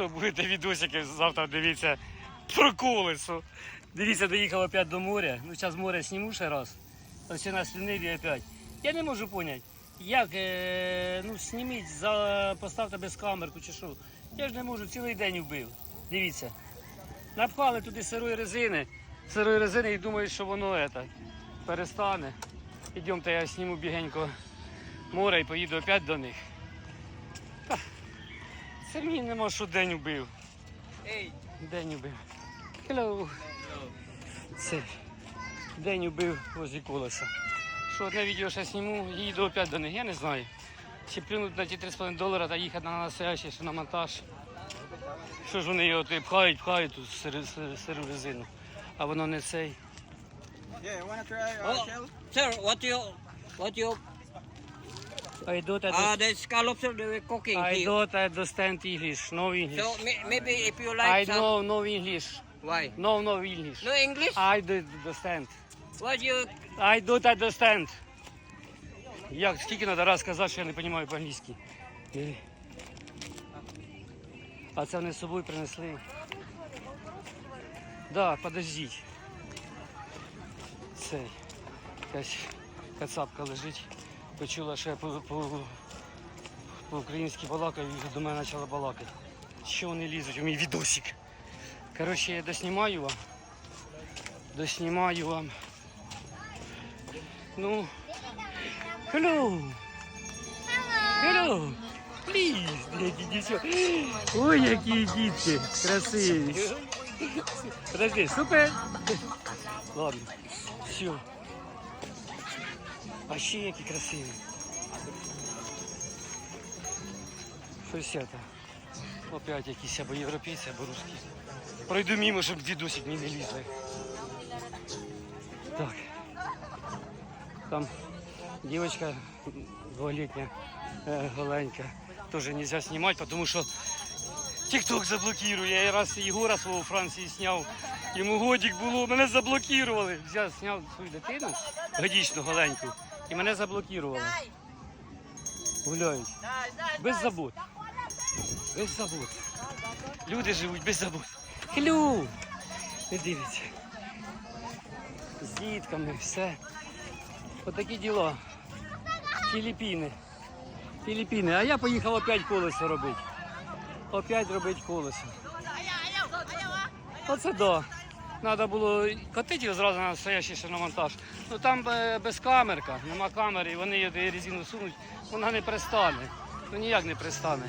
Що будете відосики завтра дивіться про колесо. Дивіться, доїхав опять до моря. Ну, зараз море сніму ще раз. У нас ліниві опять. Я не можу зрозуміти, як, е, ну, зніміть, за, поставте без камерку чи що. Я ж не можу, цілий день вбив. Дивіться. Напхали туди сирої резини, сирої резини і думають, що воно это, перестане. Ідемте, я зніму бігенько море і поїду опять до них. Мені нема що день вбив. Hey. День убив. Hello. Це день убив возле колеса. Що одне відео ще зніму, їду опять до них, я не знаю. Чи плюнуть на ті 3,5 долара та їхати на настоящий, що на монтаж. Що ж вони його ти пхають, пхають тут сиру, сиру, сиру резину. А воно не цей. Yeah, you wanna try our Oh, shell? sir, what you, what you, I don't, uh, the scallops they were cooking I here. don't understand English, no English. So may, maybe if you I like some, know no English. why? No, no English. No English? I don't understand. What you, I don't understand. Як, скільки треба раз сказати, що я не розумію по-англійськи. Е. А це вони з собою принесли. Да, подождіть. Цей. Якась кацапка лежить. Почула, що я по, по, по-українськи балакаю і до мене почала балакати. Що вони лізуть у мій відосик? Коротше, я доснімаю вам. Доснімаю вам. Ну. Hello. Hello. Please. Ой, які дітки. Красиві. Подожди, супер. Ладно. Все. А ще які красиві. Щось це. Опять якісь або європейці, або русські. Пройду мимо, щоб відосик не лізли. Так. Там девочка двухлетняя, э, голенька, тоже нельзя снимать, потому что ТикТок заблокирує. Я раз Єгора свого у Франції зняв, йому годик було, мене заблокували. Взяв, зняв свою дитину, годічну голеньку, і мене заблокували. Гуляють. Без забот. Без забот. Люди живуть без забот. Хлю! Не дивіться. З дітками, все. Отакі діла. Філіппіни. Філіппіни. А я поїхав опять колесо робити. Опять робити колесо. Оце да. Треба було катити зразу на ще на монтаж. Ну там е, без камерка, нема камери, вони її резину сунуть, вона не пристане. Ну ніяк не пристане.